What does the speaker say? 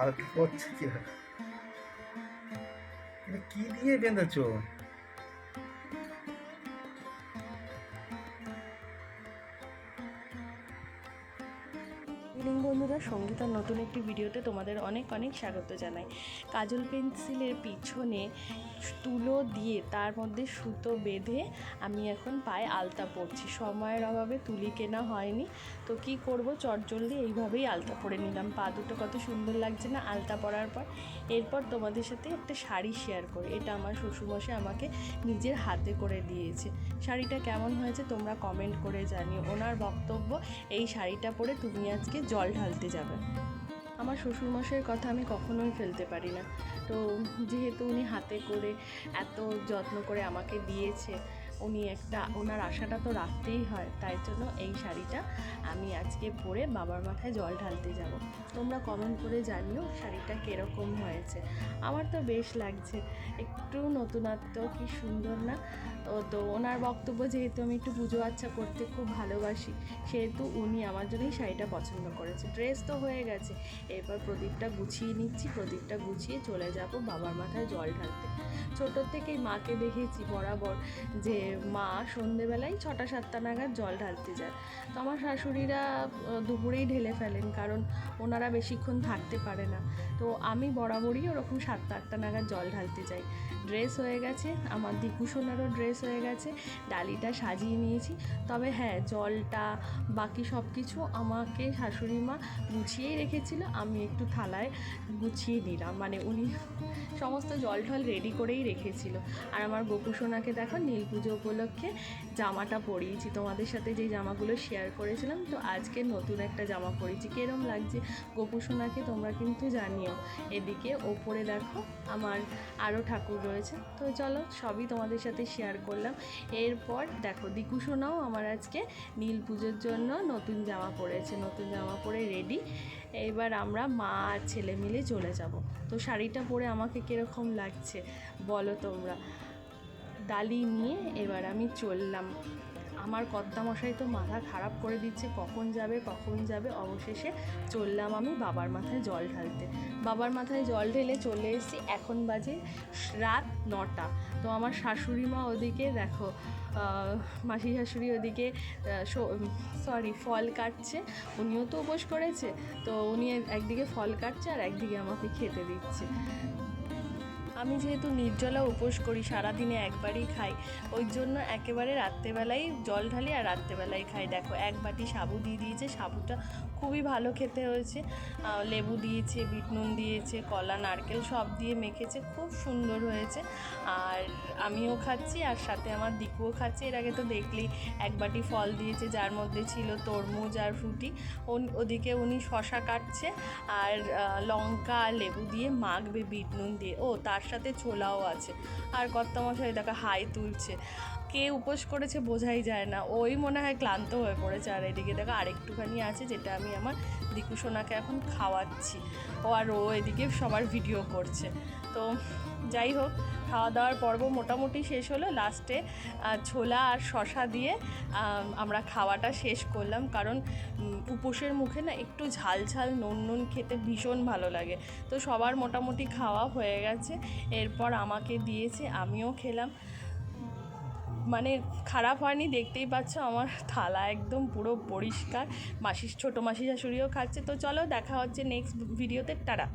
আলতা পড়ছে কি এটা কি দিয়ে বেঁধেছো? ইভিনিং বন্ধুরা, সঙ্গীতার নতুন একটি ভিডিওতে তোমাদের অনেক অনেক স্বাগত জানাই। কাজল পেন্সিলের পিছনে তুলো দিয়ে তার মধ্যে সুতো বেঁধে আমি এখন পায়ে আলতা পরছি। সময়ের অভাবে তুলি কেনা হয়নি। তো কি করব? চটজলদি এইভাবেই আলতা পরে নিলাম। পা দুটো কত সুন্দর লাগছে না আলতা পরার পর। এরপর তোমাদের সাথে একটা শাড়ি শেয়ার করে। এটা আমার শ্বশুরমশাই আমাকে নিজের হাতে করে দিয়েছে। শাড়িটা কেমন হয়েছে তোমরা কমেন্ট করে জানিও। ওনার বক্তব্য, এই শাড়িটা পরে তুমি আজকে জল ঢালতে যাবে। আমার শ্বশুরমশাইয়ের কথা আমি কখনোই ফেলতে পারি না। তো যেহেতু উনি হাতে করে এত যত্ন করে আমাকে দিয়েছে উনি একটা ওনার আশাটা তো রাখতেই হয়, তাই জন্য এই শাড়িটা আমি আজকে পরে বাবার মাথায় জল ঢালতে যাব। তোমরা কমেন্ট করে জানিও শাড়িটা কীরকম হয়েছে। আমার তো বেশ লাগছে, একটু নতুনত্ব কি সুন্দর না? ও তো ওনার বক্তব্য যেহেতু আমি একটু পুজো আচ্ছা করতে খুব ভালোবাসি, সেহেতু উনি আমার জন্যই শাড়িটা পছন্দ করেছে। ড্রেস তো হয়ে গেছে, এরপর প্রদীপটা গুছিয়ে নিচ্ছি, প্রদীপটা গুছিয়ে চলে যাব বাবার মাথায় জল ঢালতে। ছোটোর থেকেই মাকে দেখেছি বরাবর যে মা সন্ধেবেলায় ছটা, সাতটা নাগাদ জল ঢালতে যায়। তো আমার শাশুড়িরা দুপুরেই ঢেলে ফেলেন কারণ ওনারা বেশিক্ষণ থাকতে পারে না। তো আমি বরাবরই ওরকম সাতটা, আটটা নাগাদ জল ঢালতে যাই। ড্রেস হয়ে গেছে, আমার দিকুসোনারও ড্রেস হয়ে গেছে, ডালিটা সাজিয়ে নিয়েছি। তবে হ্যাঁ জলটা, বাকি সব কিছু আমাকে শাশুড়ি মা গুছিয়েই রেখেছিল, আমি একটু থালায় গুছিয়ে নিলাম। মানে উনি সমস্ত জল ঠল রেডি করেই রেখেছিল। আর আমার গোপুসোনাকে দেখো, নীল পুজো উপলক্ষে জামাটা পরিয়েছি। তোমাদের সাথে যে জামাগুলো শেয়ার করেছিলাম, তো আজকে নতুন একটা জামা পরেছি। কীরম লাগছে? গোপুসোনাকে তোমরা কিন্তু জানিও। এদিকে ওপরে দেখো, আমার আরও ঠাকুর রয়েছে। তো চলো, সবই তোমাদের সাথে শেয়ার করলাম। এরপর দেখো দিকুসোনাও আমার আজকে নীল পুজোর জন্য নতুন জামা পরেছে, নতুন জামা পরে রেডি এবার আমরা মা আর ছেলে মিলে চলে যাব। তো শাড়িটা পরে আমাকে কীরকম লাগছে? বলো তোমরা। ডালি নিয়ে এবার আমি চললাম। আমার কর্তামশাই তো মাথা খারাপ করে দিচ্ছে, কখন যাবে কখন যাবে। অবশেষে চললাম আমি বাবার মাথায় জল ঢালতে। বাবার মাথায় জল ঢেলে চলে এসেছি, এখন বাজে রাত নটা। তো আমার শাশুড়ি মা ওদিকে দেখো মাসি শাশুড়ি ওদিকে সরি ফল কাটছে। উনিও তো উপোস করেছে, তো উনি একদিকে ফল কাটছে আর একদিকে আমাকে খেতে দিচ্ছে। আমি যেহেতু নির্জলা উপোস করি, সারাদিনে একবারই খাই। ওই জন্য একেবারে রাত্রেবেলাই জল ঢালি আর রাত্রেবেলাই খাই। দেখো, এক বাটি সাবু দিয়ে দিয়েছে। সাবুটা খুবই ভালো খেতে হয়েছে। লেবু দিয়েছে, বিট নুন দিয়েছে, কলা, নারকেল সব দিয়ে মেখেছে। খুব সুন্দর হয়েছে। আর আমিও খাচ্ছি, আর সাথে আমার দিকুও খাচ্ছে। এর আগে তো দেখলেই এক বাটি ফল দিয়েছে, যার মধ্যে ছিল তরমুজ আর ফ্রুটি ওদিকে উনি শশা কাটছে, আর লঙ্কা লেবু দিয়ে মাখবে বিট নুন দিয়ে। ও, তার সাথে ছোলাও আছে। আর কর্তামশাই দেখো হাই তুলছে। কে উপোস করেছে বোঝাই যায় না। ওই মনে হয় ক্লান্ত হয়ে পড়েছে। আর এদিকে দেখো আরেকটুখানি আছে যেটা আমি আমার দিকু সোনাকে এখন খাওয়াচ্ছি। ও আর ও এদিকে সবার ভিডিও করছে। তো যাই হোক খাওয়া দাওয়ার পর্ব মোটামুটি শেষ হলো। লাস্টে ছোলা আর শশা দিয়ে আমরা খাওয়াটা শেষ করলাম। কারণ উপোসের মুখে না একটু ঝাল ঝাল, নুন নুন খেতে ভীষণ ভালো লাগে। তো সবার মোটামুটি খাওয়া হয়ে গেছে। এরপর আমাকে দিয়েছে, আমিও খেলাম। মানে খারাপ হয়নি, দেখতেই পাচ্ছ আমার থালা একদম পুরো পরিষ্কার। মাসির ছোটো মাসি শাশুড়িও খাচ্ছে। তো চলো, দেখা হচ্ছে নেক্সট ভিডিওতে টাটা।